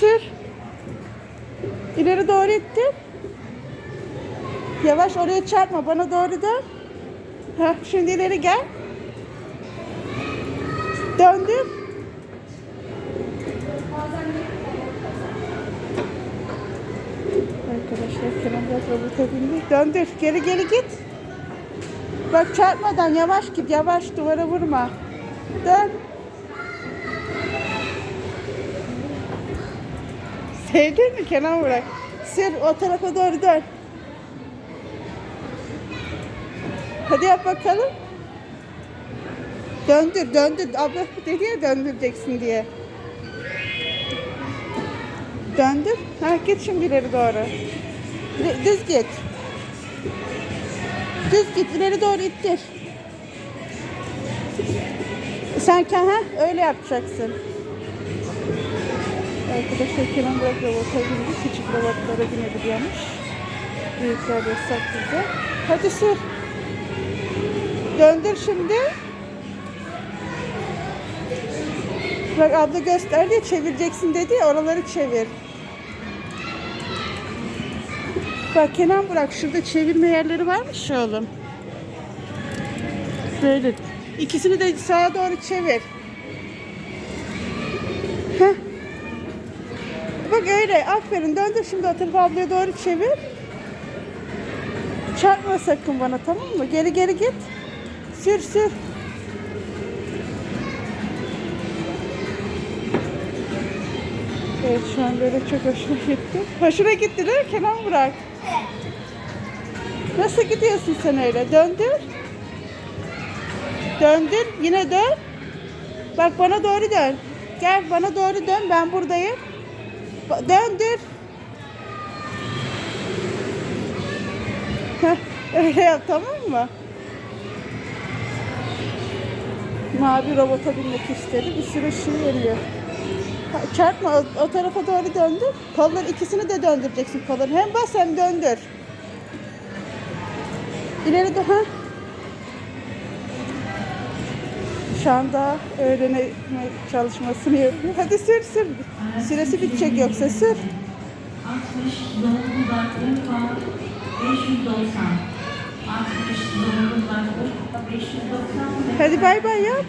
sür. İleri doğru ittir. Yavaş oraya çarpma. Bana doğru dön. Heh, şimdi ileri gel. Döndür. Arkadaşlar Kerem biraz robota bindi. Döndür. Geri geri git. Bak çarpmadan yavaş git. Yavaş duvara vurma. Dön. Sevdin mi Kenan bırak. Sür o tarafa doğru dön. Hadi yap bakalım. Döndür döndür. Abla dedi ya döndüreceksin diye. Döndür. Ha, git şimdi ileri doğru. Düz git. Düz git ileri doğru ittir. Sen ha öyle yapacaksın. Arkadaşlar Kenan bırak robota bindi. Küçük robotlara binebiliyormuş. Büyükler yasak bize. Hadi sür. Döndür şimdi. Bak abla gösterdi ya çevireceksin dedi ya oraları çevir. Bak Kenan bırak şurada çevirme yerleri varmış oğlum. Böyle. İkisini de sağa doğru çevir. Heh. Bak öyle aferin döndür şimdi tarafa ablaya doğru çevir. Çarpma sakın bana tamam mı? Geri geri git. Sür sür. Evet şu an böyle çok hoşuma gitti. Hoşuna gitti değil mi Kenan Burak? Nasıl gidiyorsun sen öyle? Döndür. Döndür. Yine dön. Bak bana doğru dön. Gel bana doğru dön. Ben buradayım. Döndür. Heh, öyle yap tamam mı? Mavi robota binmek istedi. Bir sürü şey veriyor. Ha, Çarpma o, o tarafa doğru döndür. Kolları ikisini de döndüreceksin kolları. Hem bas hem döndür. İleri de ha. Şu anda öğrenme çalışmasını yapıyor. Hadi sür sür. Süresi bitecek yoksa sür. 60 Zonguldak Urfa 590 60 Zonguldak Urfa 590 Hadi bay bay yap.